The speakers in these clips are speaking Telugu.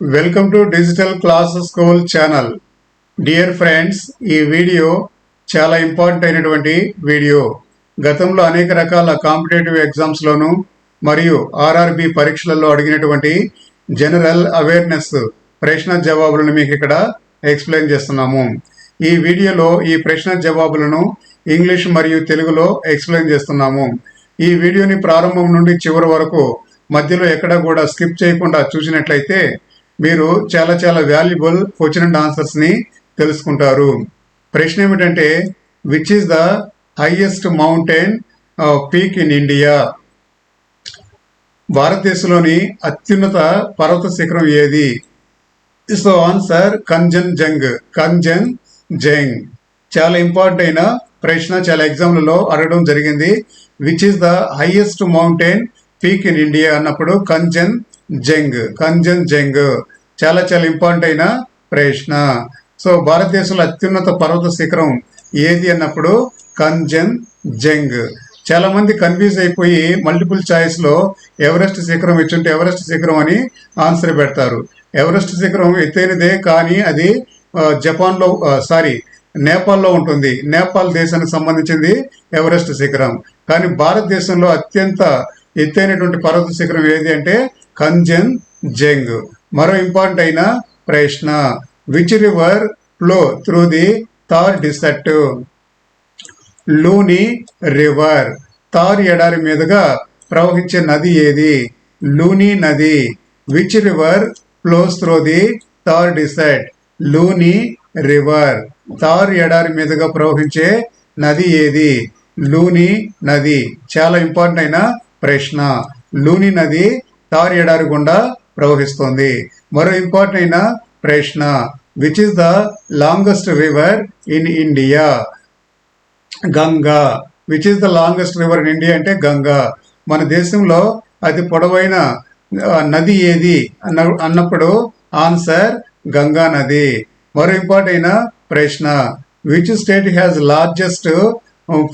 Welcome to digital class school channel dear friends ఈ వీడియో చాలా ఇంపార్టెంట్ అయినటువంటి వీడియో. గతంలో అనేక రకాల కాంపిటేటివ్ ఎగ్జామ్స్లోను మరియు ఆర్ఆర్బి పరీక్షలలో అడిగినటువంటి జనరల్ అవేర్నెస్ ప్రశ్న జవాబులను మీకు ఇక్కడ ఎక్స్ప్లెయిన్ చేస్తున్నాము. ఈ వీడియోలో ఈ ప్రశ్న జవాబులను ఇంగ్లీష్ మరియు తెలుగులో ఎక్స్ప్లెయిన్ చేస్తున్నాము. ఈ వీడియోని ప్రారంభం నుండి చివరి వరకు మధ్యలో ఎక్కడ కూడా స్కిప్ చేయకుండా చూసినట్లయితే మీరు చాలా చాలా వాల్యుబుల్ క్వశ్చన్ అండ్ ఆన్సర్స్ని తెలుసుకుంటారు. ప్రశ్న ఏమిటంటే which is the highest mountain peak in India భారతదేశంలోని అత్యున్నత పర్వత శిఖరం ఏది? So answer Kanchenjunga Kanchenjunga చాలా ఇంపార్టెంట్ అయిన ప్రశ్న చాలా ఎగ్జామ్లలో అడగడం జరిగింది. Which is the highest mountain peak in India అన్నప్పుడు కంజన్ జంగ్ కంజన్ జంగ్. చాలా చాలా ఇంపార్టెంట్ అయిన ప్రశ్న. సో భారతదేశంలో అత్యున్నత పర్వత శిఖరం ఏది అన్నప్పుడు కంజన్ జంగ్. చాలా మంది కన్ఫ్యూజ్ అయిపోయి మల్టిపుల్ చాయిస్లో ఎవరెస్ట్ శిఖరం ఇచ్చుంటే ఎవరెస్ట్ శిఖరం అని ఆన్సర్ పెడతారు. ఎవరెస్ట్ శిఖరం ఎత్తైనదే కానీ అది జపాన్ జపాన్లో సారీ నేపాల్లో ఉంటుంది. నేపాల్ దేశానికి సంబంధించింది ఎవరెస్ట్ శిఖరం. కానీ భారతదేశంలో అత్యంత ఎత్తైనటువంటి పర్వత శిఖరం ఏది అంటే కంజన్ జంగ్. మరో ఇంపార్టెంట్ అయిన ప్రశ్న. Which river flow through the Thar desert Luni river Thar ఎడారి మీదుగా ప్రవహించే నది ఏది? లూని నది. Which river flows through the Thar desert Luni river Thar ఎడారి మీదుగా ప్రవహించే నది ఏది? లూని నది. చాలా ఇంపార్టెంట్ అయిన ప్రశ్న. లూని నది తార్ ఎడారి గుండా ప్రవహిస్తుంది. మరో ఇంపార్టెంట్ అయిన ప్రశ్న which is the longest river in India Ganga. Which is the longest river in India అంటే గంగా. మన దేశంలో అతి పొడవైన నది ఏది? అన్న అన్నప్పుడు ఆన్సర్ గంగా నది. మరో ఇంపార్టెంట్ అయిన ప్రశ్న which state has largest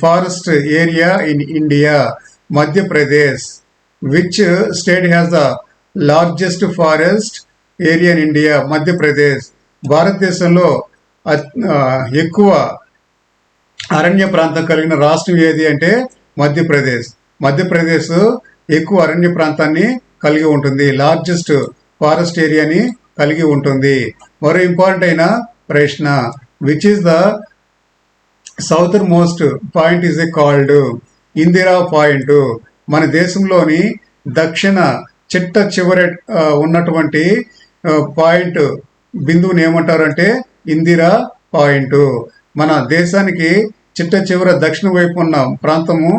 forest area in India Madhya Pradesh. Which state has the largest forest area in India Madhya Pradesh భారతదేశంలో ఎక్కువ అరణ్య ప్రాంతం కలిగిన రాష్ట్రం ఏది అంటే మధ్యప్రదేశ్ మధ్యప్రదేశ్ ఎక్కువ అరణ్య ప్రాంతాన్ని కలిగి ఉంటుంది. లార్జెస్ట్ ఫారెస్ట్ ఏరియాని కలిగి ఉంటుంది. మరో ఇంపార్టెంట్ అయిన ప్రశ్న which is the southernmost point is a called Indira point మన దేశంలోని దక్షిణ చిట్ట చివరి ఉన్నటువంటి పాయింట్ బిందువుని ఏమంటారంటే ఇందిరా పాయింట్. మన దేశానికి చిట్ట చివర దక్షిణ వైపు ఉన్న ప్రాంతము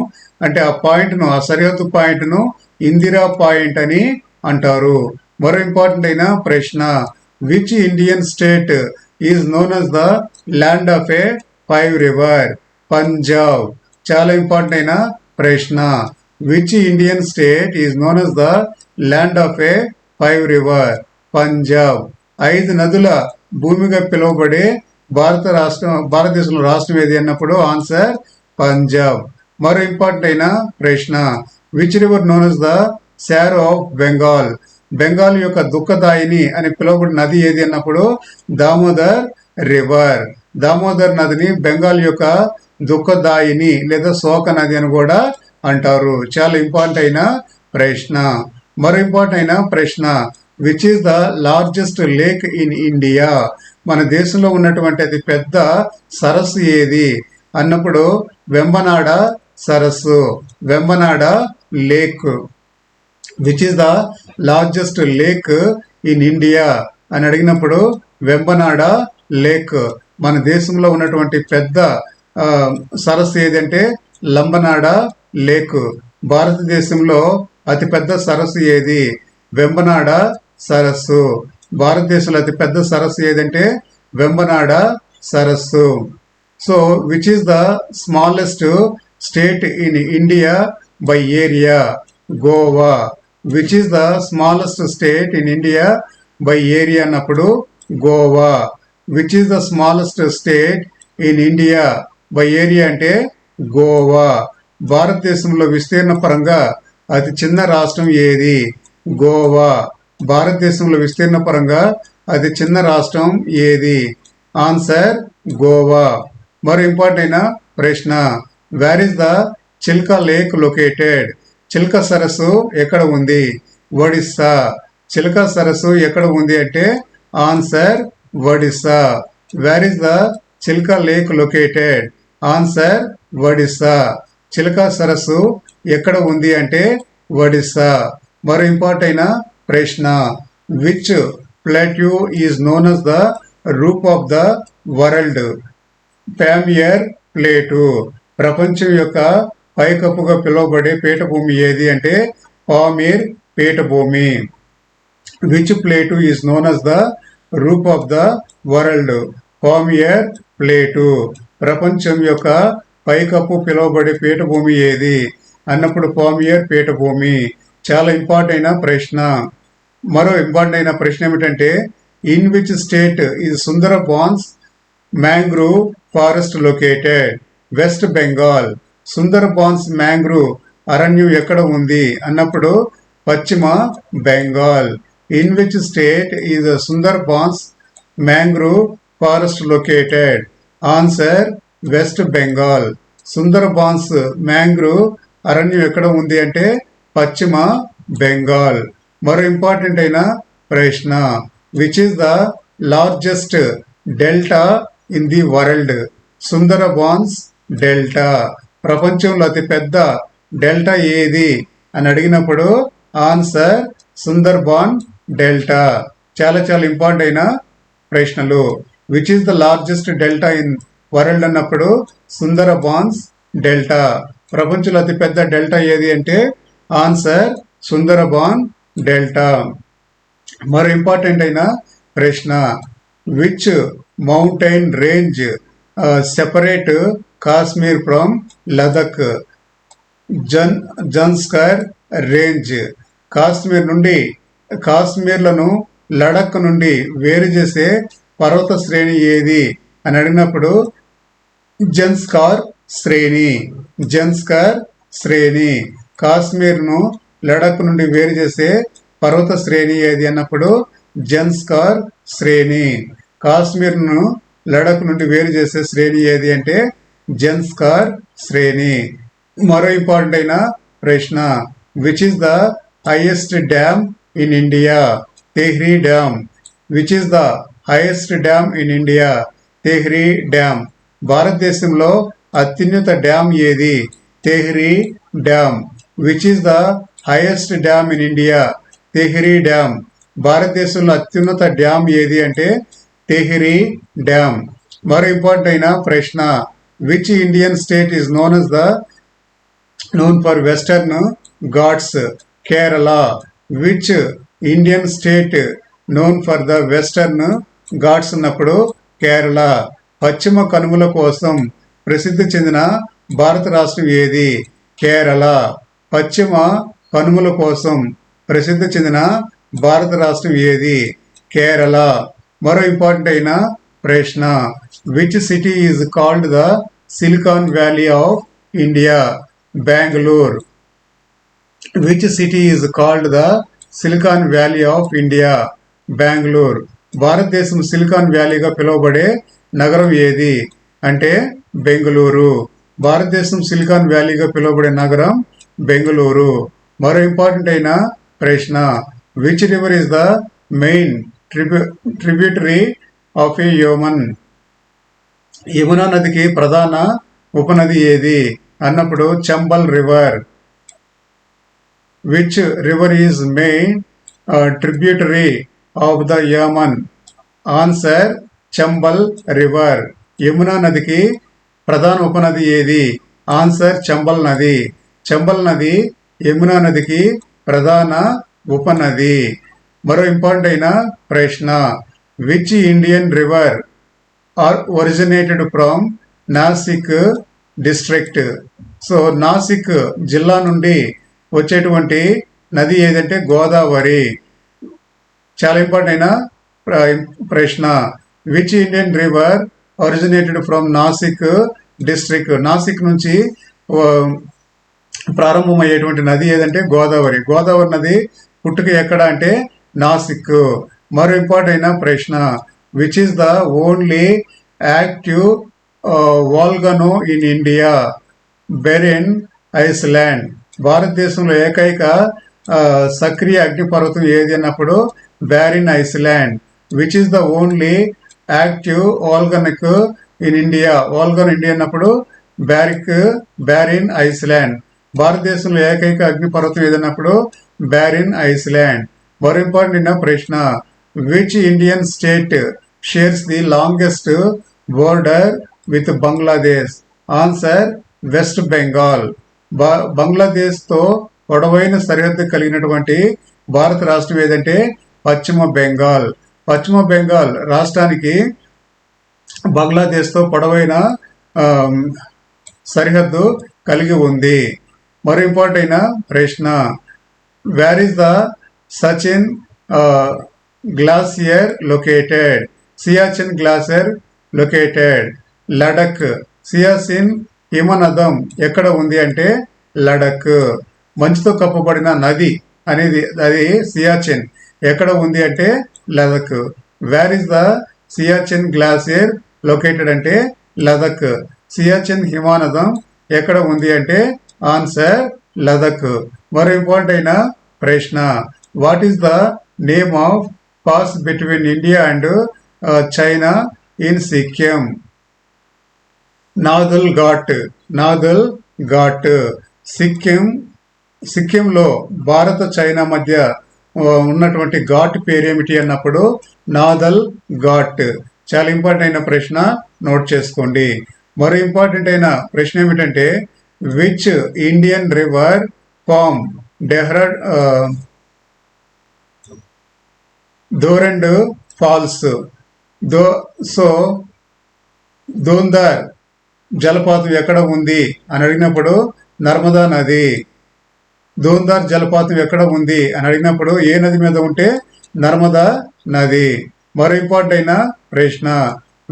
అంటే ఆ పాయింట్ను ఆ సరిహద్దు పాయింట్ను ఇందిరా పాయింట్ అని అంటారు. మరో ఇంపార్టెంట్ అయిన ప్రశ్న which Indian state is known as the land of a five river Punjab. చాలా ఇంపార్టెంట్ అయిన ప్రశ్న. Which Indian state is known as the land of a five river Punjab ఐదు నదుల భూమిగా పిలువబడే భారత రాష్ట్రం భారతదేశంలో రాష్ట్రం ఏది అన్నప్పుడు ఆన్సర్ పంజాబ్. మరో ఇంపార్టెంట్ అయిన ప్రశ్న which river known as the sorrow of Bengal Bengal యొక్క దుఃఖదాయిని అని పిలువబడిన నది ఏది అన్నప్పుడు దామోదర్ రివర్ దామోదర్ నదిని బెంగాల్ యొక్క దుఃఖదాయిని లేదా శోక నది అని కూడా అంటారు. చాలా ఇంపార్టెంట్ అయిన ప్రశ్న. మరో ఇంపార్టెంట్ అయిన ప్రశ్న. Which is the largest lake in India మన దేశంలో ఉన్నటువంటి అతి పెద్ద సరస్సు ఏది? అన్నప్పుడు వెంబనాడ సరస్సు. Vembanad lake which is the largest lake in India అని అడిగినప్పుడు వెంబనాడ లేక్ మన దేశంలో ఉన్నటువంటి పెద్ద సరస్సు ఏదంటే లంబనాడ లేక్. భారతదేశంలో అతిపెద్ద సరస్సు ఏది? వెంబనాడ సరస్సు. భారతదేశంలో అతిపెద్ద సరస్సు ఏదంటే వెంబనాడ సరస్సు. So which is the smallest state in India by area Goa which is the smallest state in India by area అన్నప్పుడు Goa which is the smallest state in India by area అంటే గోవా భారతదేశంలో విస్తీర్ణ పరంగా అతి చిన్న రాష్ట్రం ఏది? గోవా. భారతదేశంలో విస్తీర్ణ పరంగా అతి చిన్న రాష్ట్రం ఏది? ఆన్సర్ గోవా. మరో ఇంపార్టెంట్ అయిన ప్రశ్న. Where is the Chilka lake located Chilka సరస్సు ఎక్కడ ఉంది? ఒడిస్సా. చిల్క సరస్సు ఎక్కడ ఉంది అంటే answer Odisha. Where is the Chilka lake located answer Odisha. Chilka సరస్సు ఎక్కడ ఉంది అంటే ఒడిస్సా. మరో ఇంపార్ట్ అయిన ప్రశ్న which plateau is known as the roof of the world Pamir plateau ప్రపంచం యొక్క పైకప్పుగా పిలువబడే పీఠభూమి ఏది అంటే పామీర్ పీఠభూమి. Which plateau is known as the roof of the world Pamir plateau ప్రపంచం యొక్క పైకప్పు పిలువబడే పీఠభూమి ఏది? అన్నప్పుడు పామియర్ పీఠభూమి. చాలా ఇంపార్టెంట్ అయిన ప్రశ్న. మరో ఇంపార్టెంట్ అయిన ప్రశ్న ఏమిటంటే in which state is Sundarbans mangrove forest located? West Bengal. Sundarbans mangrove అరణ్యం ఎక్కడ ఉంది? అన్నప్పుడు పశ్చిమ Bengal. In which state is Sundarbans mangrove forest located? Answer west Bengal. Sundarbans mangrove అరణ్యం ఎక్కడ ఉంది అంటే పశ్చిమ బెంగాల్. మరో ఇంపార్టెంట్ అయిన ప్రశ్న which is the largest delta in the world Sundarbans delta. ప్రపంచంలో అతిపెద్ద డెల్టా ఏది? అని అడిగినప్పుడు ఆన్సర్ సుందర్బాన్ డెల్టా. చాలా చాలా ఇంపార్టెంట్ అయిన ప్రశ్నలు. Which is the largest delta in world అన్నప్పుడు సుందర బాన్స్ డెల్టా. ప్రపంచంలో అతిపెద్ద డెల్టా ఏది అంటే ఆన్సర్ సుందరబాన్ డెల్టా. మరో ఇంపార్టెంట్ అయిన ప్రశ్న which mountain range separate Kashmir from Ladakh Jan Zanskar range Kashmir నుండి కాశ్మీర్లను లడక్ నుండి వేరు చేసే పర్వత శ్రేణి ఏది? అని అడిగినప్పుడు జన్స్కార్ శ్రేణి. జన్స్కార్ శ్రేణి. కాశ్మీర్ను లడక్ నుండి వేరు చేసే పర్వత శ్రేణి ఏది అన్నప్పుడు జన్స్కార్ శ్రేణి. కాశ్మీర్ను లడక్ నుండి వేరు చేసే శ్రేణి ఏది అంటే జన్స్కార్ శ్రేణి. మరో ఇంపార్టెంట్ అయిన ప్రశ్న which is the highest dam in India Tehri dam which is the highest dam in India Tehri dam భారతదేశంలో అత్యున్నత డ్యామ్ ఏది? Tehri dam which is the highest dam in India Tehri dam. భారతదేశంలో అత్యున్నత డ్యామ్ ఏది అంటే తెహ్రీ డ్యామ్. మరో ఇంపార్టెంట్ అయిన ప్రశ్న which Indian state is known as the known for Western Ghats Kerala which Indian state known for the Western Ghats ఉన్నప్పుడు కేరళ పశ్చిమ కనుమల కోసం ప్రసిద్ధి చెందిన భారత రాష్ట్రం ఏది? కేరళ. పశ్చిమ కనుమల కోసం ప్రసిద్ధి చెందిన భారత రాష్ట్రం ఏది? కేరళ. మరో ఇంపార్టెంట్ అయిన ప్రశ్న. Which city is called the Silicon Valley of India Bengaluru which city is called the Silicon Valley of India Bengaluru భారతదేశం సిలికాన్ వ్యాలీగా పిలువబడే నగరం ఏది? అంటే బెంగళూరు. భారతదేశం సిలికాన్ వ్యాలీగా పిలువబడే నగరం బెంగళూరు. మరో ఇంపార్టెంట్ అయిన ప్రశ్న which river is the main tributary tributary of a Yamuna Yamuna నదికి ప్రధాన ఉపనది ఏది? అన్నప్పుడు Chambal river. Which river is main tributary of the Yamuna answer Chambal river. Yamuna నదికి ప్రధాన ఉపనది ఏది? ఆన్సర్ చంబల్ నది. చంబల్ నది యమునా నదికి ప్రధాన ఉపనది. మరో ఇంపార్టెంట్ అయిన ప్రశ్న. Which Indian river are originated from Nashik district so Nashik జిల్లా నుండి వచ్చేటువంటి నది ఏదంటే గోదావరి. చాలా ఇంపార్టెంట్ అయిన ప్రశ్న. Which Indian river originated from Nashik district Nashik నుంచి um, ప్రారంభమయ్యేటువంటి నది ఏదంటే గోదావరి. గోదావరి నది పుట్టుక ఎక్కడ అంటే నాసిక్ మరో ఇంపార్టెంట్ అయిన ప్రశ్న which is the only active volcano in India Barren island భారతదేశంలో ఏకైక uh, సక్రియ అగ్నిపర్వతం ఏది అన్నప్పుడు Barren island which is the only active volcanic in India. Volcano India అన్నప్పుడు బ్యారిక్ బ్యారిన్ ఐస్లాండ్. భారతదేశంలో ఏకైక అగ్నిపర్వతం ఏదన్నప్పుడు బ్యారిన్ ఐస్లాండ్. మరో ఇంపార్టెంట్ ప్రశ్న. Which Indian state shares the longest border with Bangladesh answer west Bengal బ- బంగ్లాదేశ్తో పొడవైన సరిహద్దు కలిగినటువంటి భారత రాష్ట్రం ఏదంటే పశ్చిమ బెంగాల్. పశ్చిమ బెంగాల్ రాష్ట్రానికి బంగ్లాదేశ్తో పొడవైన సరిహద్దు కలిగి ఉంది. మరో ఇంపార్టెంట్ అయిన ప్రశ్న where is the Siachen glacier located Siachen glacier located Ladakh Siachen హిమనదం ఎక్కడ ఉంది అంటే లడక్ మంచుతో కప్పబడిన నది అనేది అది సియాచిన్ ఎక్కడ ఉంది అంటే Ladakh. Where is the Siachen glacier located అంటే లదక్. సియాచిన్ హిమానదం ఎక్కడ ఉంది అంటే ఆన్సర్ లదక్. మరో ఇంపార్టెంట్ అయిన ప్రశ్న. What is the name of pass between India and China in Sikkim నాదుల్ ఘాట్ నాదుల్ ఘాట్ సిక్కిం సిక్కింలో భారత చైనా మధ్య ఉన్నటువంటి ఘాట్ పేరేమిటి అన్నప్పుడు నాదల్ ఘాట్. చాలా ఇంపార్టెంట్ అయిన ప్రశ్న నోట్ చేసుకోండి. మరో ఇంపార్టెంట్ అయిన ప్రశ్న ఏమిటంటే విచ్ ఇండియన్ రివర్ ఫామ్ డెహ్రా ధోరండ్ ఫాల్స్ దో సో దోందర్ జలపాతం ఎక్కడ ఉంది? అని అడిగినప్పుడు నర్మదా నది. ధూందార్ జలపాతం ఎక్కడ ఉంది అని అడిగినప్పుడు ఏ నది మీద ఉంటే నర్మదా నది? మరో ఇంపార్టెంట్ అయిన ప్రశ్న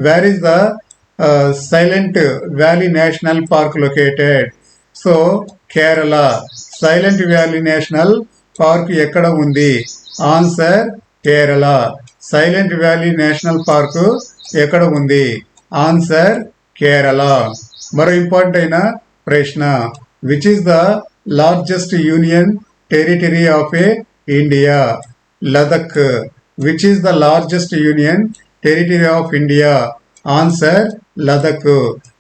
where is the silent valley national park located so Kerala silent valley national park ఎక్కడ ఉంది? Answer Kerala silent valley national park ఎక్కడ ఉంది? ఆన్సర్ కేరళ మరో ఇంపార్టెంట్ అయిన ప్రశ్న. Which is the largest union territory of a India Ladakh which is the largest union territory of India answer Ladakh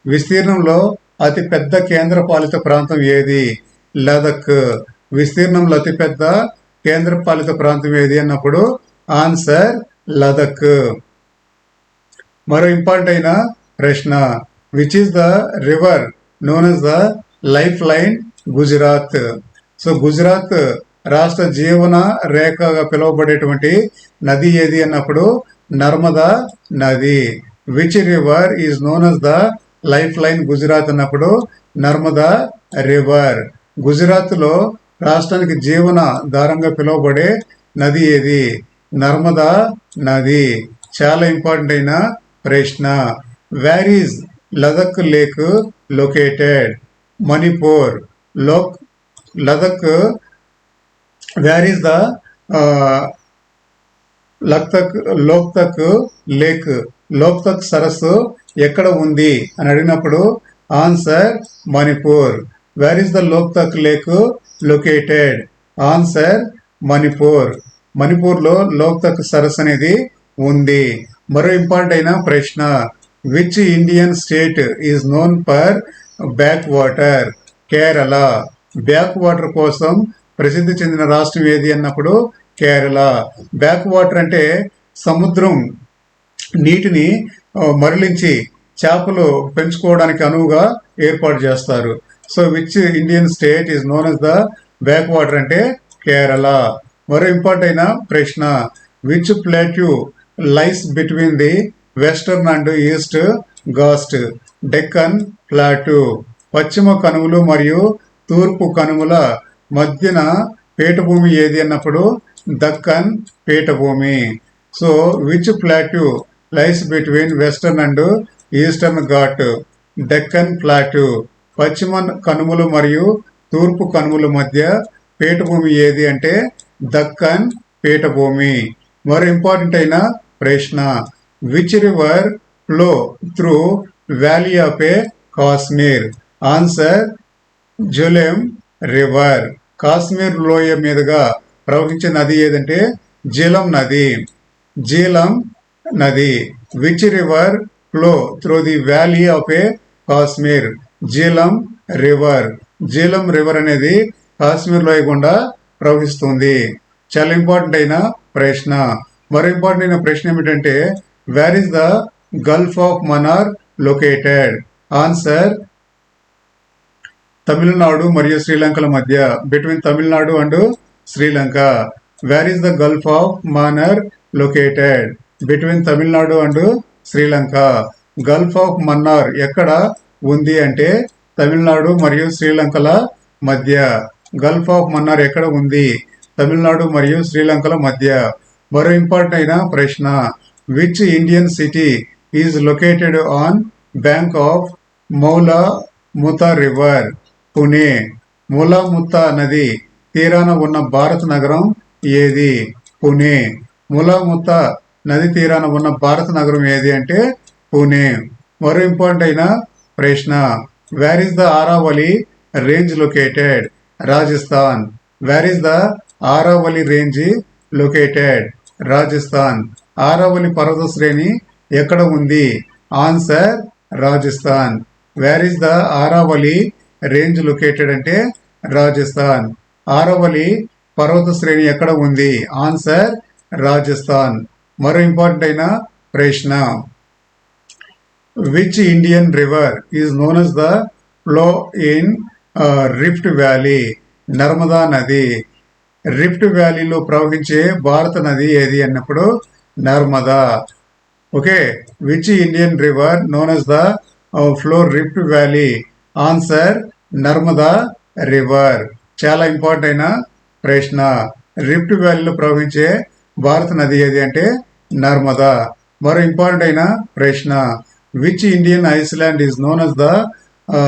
విస్తీర్ణంలో అతి పెద్ద కేంద్ర పాలిత ప్రాంతం ఏది? లదక్ విస్తీర్ణంలో అతి పెద్ద కేంద్ర పాలిత ప్రాంతం ఏది అన్నప్పుడు ఆన్సర్ లదక్ మరో ఇంపార్టెంట్ అయిన ప్రశ్న which is the river known is the life line Gujarat. So Gujarat రాష్ట్ర జీవన రేఖగా పిలువబడేటువంటి నది ఏది అన్నప్పుడు నర్మదా నది which river is known as the life line Gujarat అన్నప్పుడు నర్మదా రివర్ గుజరాత్లో రాష్ట్రానికి జీవన దారంగా పిలువబడే నది ఏది? నర్మదా నది. చాలా ఇంపార్టెంట్ అయిన ప్రశ్న. Where is Ladakh lake located Manipur. Lok Ladakh where is the Loktak Loktak lake Loktak సరస్సు ఎక్కడ ఉంది అని అడిగినప్పుడు answer Manipur where is the Loktak lake located answer Manipur మణిపూర్లో లోక్తక్ సరస్సు అనేది ఉంది మరో ఇంపార్టెంట్ అయిన ప్రశ్న which Indian state is known for back water Kerala. Back water కోసం ప్రసిద్ధి చెందిన రాష్ట్రం ఏది అన్నప్పుడు కేరళ. బ్యాక్ వాటర్ అంటే సముద్రం నీటిని మరలించి చేపలు పెంచుకోవడానికి అనువుగా ఏర్పాటు చేస్తారు. So which Indian state is known as the back water అంటే కేరళ. మరో ఇంపార్టెంట్ అయిన ప్రశ్న which plateau lies between the western and east గాస్ట్ Deccan plateau పశ్చిమ కనుమలు మరియు తూర్పు కనుమల మధ్యన పీఠభూమి ఏది అన్నప్పుడు దక్కన్ పీఠభూమి. So which plateau lies between western and eastern Ghat? Deccan plateau పశ్చిమ కనుమలు మరియు తూర్పు కనుమల మధ్య పీఠభూమి ఏది అంటే దక్కన్ పీఠభూమి. మరో ఇంపార్టెంట్ అయిన ప్రశ్న. Which river flow through valley of a Kashmir? Answer Jhelum river Kashmir లోయ మీదుగా ప్రవహించే నది ఏదంటే జీలం నది. జీలం నది. Which river flow through the valley of a Kashmir Jhelum river Jhelum river అనేది కాశ్మీర్ లోయ గుండా ప్రవహిస్తుంది. చాలా ఇంపార్టెంట్ అయిన ప్రశ్న. మరో ఇంపార్టెంట్ అయిన ప్రశ్న ఏమిటంటే where is the gulf of Mannar located answer Tamil Nadu మరియు శ్రీలంకల మధ్య between Tamil Nadu and Sri Lanka where is the gulf of Mannar located between Tamil Nadu and Sri Lanka gulf of Mannar ఎక్కడ ఉంది అంటే తమిళనాడు మరియు శ్రీలంకల మధ్య. గల్ఫ్ ఆఫ్ మన్నార్ ఎక్కడ ఉంది? తమిళనాడు మరియు శ్రీలంకల మధ్య. మరో ఇంపార్టెంట్ అయిన ప్రశ్న which Indian city is located on bank of Mula Mutha river Pune Mula Mutha నది తీరాన ఉన్న భారత నగరం ఏది? పుణే. ములాముత్తా నది తీరాన ఉన్న భారత నగరం ఏది అంటే పుణే. మరో ఇంపార్టెంట్ అయిన ప్రశ్న. Where is the Aravalli range located Rajasthan. Where is the Aravalli range located Rajasthan. Aravalli పర్వత శ్రేణి ఎక్కడ ఉంది? Answer Rajasthan. Where is the Aravalli range located అంటే రాజస్థాన్. ఆరవలి పర్వత శ్రేణి ఎక్కడ ఉంది? ఆన్సర్ రాజస్థాన్. మరో ఇంపార్టెంట్ అయిన ప్రశ్న. Which Indian river is known as the flow in rift valley Narmada నది. రిఫ్ట్ వ్యాలీలో ప్రవహించే భారత నది ఏది అన్నప్పుడు Narmada. Okay which Indian river known as the flow rift valley answer Narmada river చాలా ఇంపార్టెంట్ అయిన ప్రశ్న. రిఫ్ట్ వ్యాలీలో ప్రవహించే భారత నది ఏది అంటే నర్మదా. మరో ఇంపార్టెంట్ అయిన ప్రశ్న. Which Indian island is known as the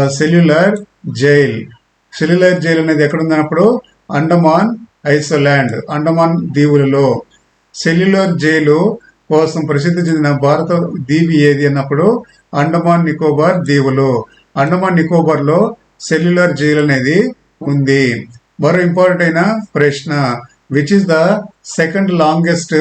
cellular jail cellular jail అనేది ఎక్కడ ఉందన్నప్పుడు? అండమాన్ ఐస్లాండ్ అండమాన్ దీవులలో. సెల్యులర్ జైలు కోసం ప్రసిద్ధి చెందిన భారత దీవి ఏది అన్నప్పుడు? అండమాన్ నికోబార్ దీవులు. అండమాన్ నికోబార్లో సెల్యులర్ జైల్ అనేది ఉంది. మరో ఇంపార్టెంట్ అయిన ప్రశ్న which is the second longest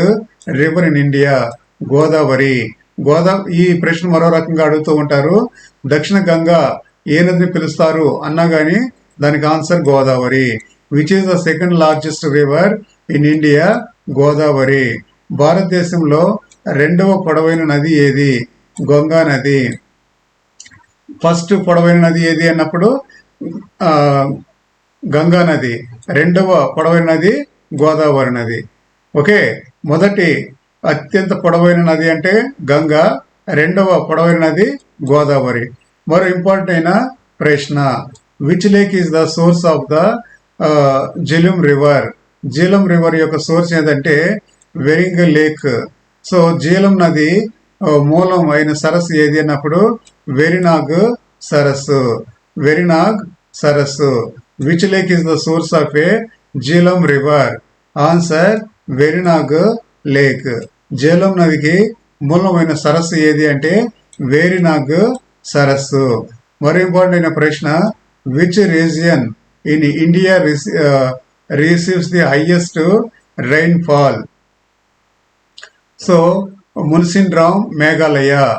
river in India Godavari. గోదా ఈ ప్రశ్న మరో రకంగా అడుగుతూ ఉంటారు. దక్షిణ గంగా ఏ నదిని పిలుస్తారు? అన్నా కానీ దానికి answer Godavari. Which is the second largest river in India Godavari. భారతదేశంలో రెండవ పొడవైన నది ఏది? గంగా నది. ఫస్ట్ పొడవైన నది ఏది అన్నప్పుడు గంగా నది. రెండవ పొడవైన నది గోదావరి నది. ఓకే? మొదటి అత్యంత పొడవైన నది అంటే గంగా రెండవ పొడవైన నది గోదావరి. మరో ఇంపార్టెంట్ అయిన ప్రశ్న which lake is the source of the Jhelum river Jhelum river యొక్క సోర్స్ ఏంటంటే వెరింగ్ లేక్ సో జీలం నది మూలం అయిన సరస్సు ఏది అన్నప్పుడు వెరినాగ్ సరస్సు. వెరినాగ్ సరస్సు. Which lake is the source of a Jhelum river. Answer Verinag lake. Jhelum నదికి మూలమైన సరస్సు ఏది అంటే వేరినాగ్ సరస్సు. మరో ఇంపార్టెంట్ అయిన ప్రశ్న which region in India receives the highest rainfall so Mawsynram Meghalaya.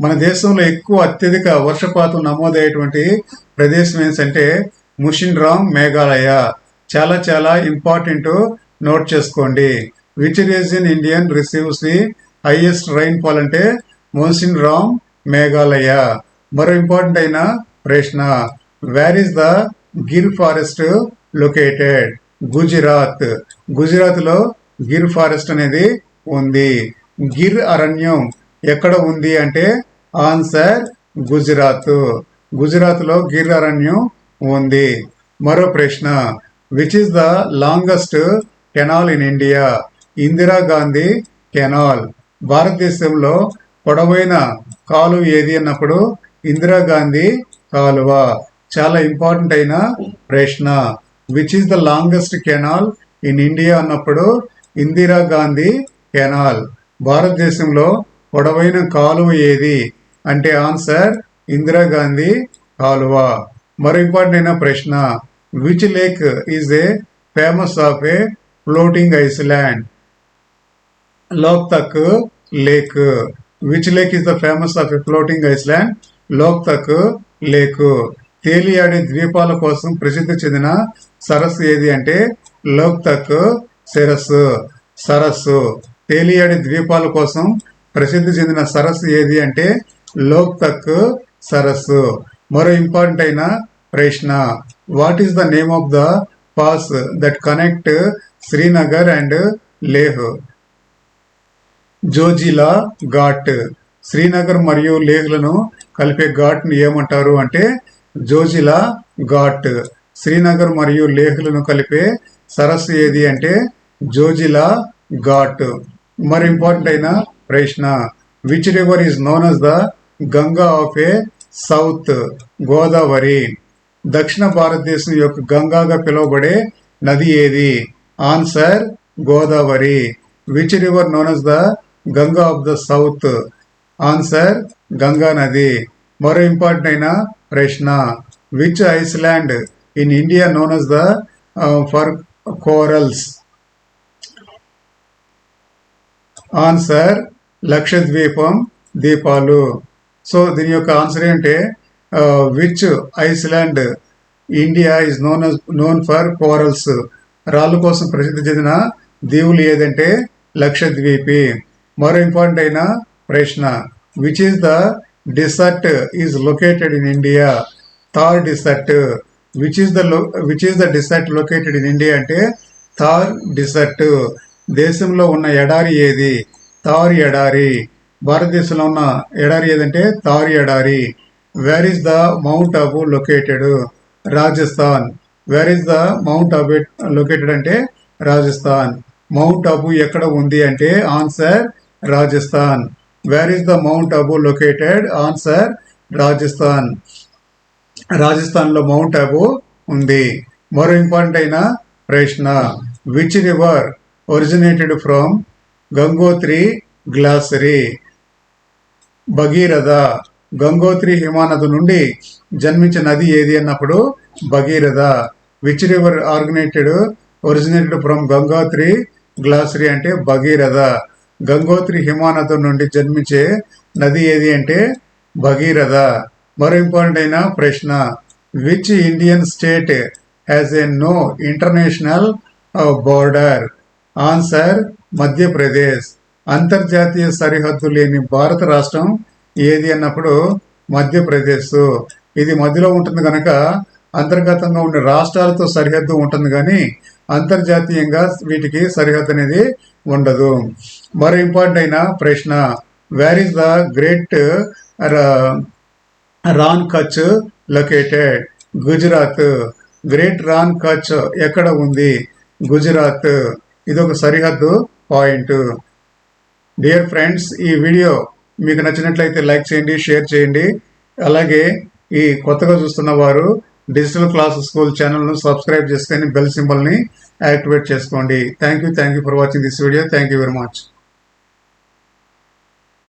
మన దేశంలో ఎక్కువ అత్యధిక వర్షపాతం నమోదయ్యేటువంటి ప్రదేశం ఏంటంటే ముషిన్ రామ్ మేఘాలయ. చాలా చాలా ఇంపార్టెంట్ నోట్ చేసుకోండి. Which region Indian receives the highest rainfall అంటే మున్సిన్ రామ్ మేఘాలయ. మరో ఇంపార్టెంట్ అయిన ప్రశ్న where is the Gir forest located Gujarat. గుజరాత్లో గిర్ ఫారెస్ట్ అనేది ఉంది. గిర్ అరణ్యం ఎక్కడ ఉంది అంటే ఆన్సర్ గుజరాత్. గుజరాత్లో గిర్ అరణ్యం ఉంది. మరో ప్రశ్న. Which is the longest canal in India Indira Gandhi canal భారతదేశంలో పొడవైన కాలువ ఏది అన్నప్పుడు ఇందిరా గాంధీ కాలువ. చాలా ఇంపార్టెంట్ అయిన ప్రశ్న. Which is the longest canal in India అన్నప్పుడు ఇందిరా గాంధీ కెనాల్ భారతదేశంలో పొడవైన కాలువ ఏది? అంటే ఆన్సర్ ఇందిరాగాంధీ కాలువ. మరో ఇంపార్టెంట్ అయిన ప్రశ్న which lake is a famous of a floating island Loktak lake. Which lake is the famous of a floating island Loktak lake. తేలియాడే ద్వీపాల కోసం ప్రసిద్ధి చెందిన సరస్సు ఏది అంటే లోక్తక్ సరస్సు. సరస్సు. తేలియాడి ద్వీపాల కోసం ప్రసిద్ధి చెందిన సరస్సు ఏది అంటే లోక్తక్ సరస్సు. మరో ఇంపార్టెంట్ అయిన ప్రశ్న what is the name of the pass that connect Srinagar and Leh Zojila Ghat Srinagar మరియు లేహ్లను కలిపే ఘాట్ను ఏమంటారు అంటే జోజిలా ఘాట్ శ్రీనగర్ మరియు లేహ్లను కలిపే సరస్సు ఏది అంటే జోజిలా ఘాట్ మరి ఇంపార్టెంట్ అయిన ప్రశ్న which river is known as the Ganga of a south Godavari దక్షిణ భారతదేశం యొక్క గంగాగా పిలువబడే నది ఏది? Answer Godavari which river known as the Ganga of the south answer Ganga నది మరో ఇంపార్టెంట్ అయిన ప్రశ్న which island in India known as the for corals answer లక్షద్వీపం దీపాలు సో దీని యొక్క ఆన్సర్ ఏంటంటే which island India is known known for corals. రాళ్ళు కోసం ప్రసిద్ధి చెందిన దీవులు ఏదంటే లక్షద్వీపి. మరో ఇంపార్టెంట్ అయిన ప్రశ్న which is the desert is located in India? Thar desert. Which is the which is the desert located in India అంటే థార్ డిసర్ట్. దేశంలో ఉన్న ఎడారి ఏది? తారి ఎడారి. భారతదేశంలో ఉన్న ఎడారి ఏదంటే తారి ఎడారి. Where is the mount Abu located Rajasthan. Where is the mount Abu located అంటే రాజస్థాన్. మౌంట్ అబు ఎక్కడ ఉంది అంటే answer Rajasthan. Where is the mount Abu located answer Rajasthan. రాజస్థాన్లో మౌంట్ అబు ఉంది. మరో ఇంపార్టెంట్ అయిన ప్రశ్న which river originated from Gangotri glacier Bhagirathi Gangotri హిమానది నుండి జన్మించిన నది ఏది అన్నప్పుడు Bhagirathi which river originated originated from Gangotri glacier అంటే భగీరథ గంగోత్రి హిమానదం నుండి జన్మించే నది ఏది అంటే భగీరథ మరో ఇంపార్టెంట్ అయిన ప్రశ్న which Indian state has a no international border answer Madhya Pradesh. అంతర్జాతీయ సరిహద్దు లేని భారత రాష్ట్రం ఏది అన్నప్పుడు మధ్యప్రదేశ్. ఇది మధ్యలో ఉంటుంది కనుక అంతర్గతంగా ఉండే రాష్ట్రాలతో సరిహద్దు ఉంటుంది కానీ అంతర్జాతీయంగా వీటికి సరిహద్దు అనేది ఉండదు. మరో ఇంపార్టెంట్ అయిన ప్రశ్న where is the great Rann Kutch located Gujarat. Great Rann Kutch ఎక్కడ ఉంది? గుజరాత్. ఇదొక సరిహద్దు పాయింట్. డియర్ ఫ్రెండ్స్ ఈ వీడియో మీకు నచ్చినట్లయితే లైక్ చేయండి షేర్ చేయండి. అలాగే ఈ కొత్తగా చూస్తున్న వారు డిజిటల్ క్లాస్ స్కూల్ ఛానల్ను సబ్స్క్రైబ్ చేసుకొని బెల్ సింబల్ని యాక్టివేట్ చేసుకోండి. Thank you thank you for watching this video thank you very much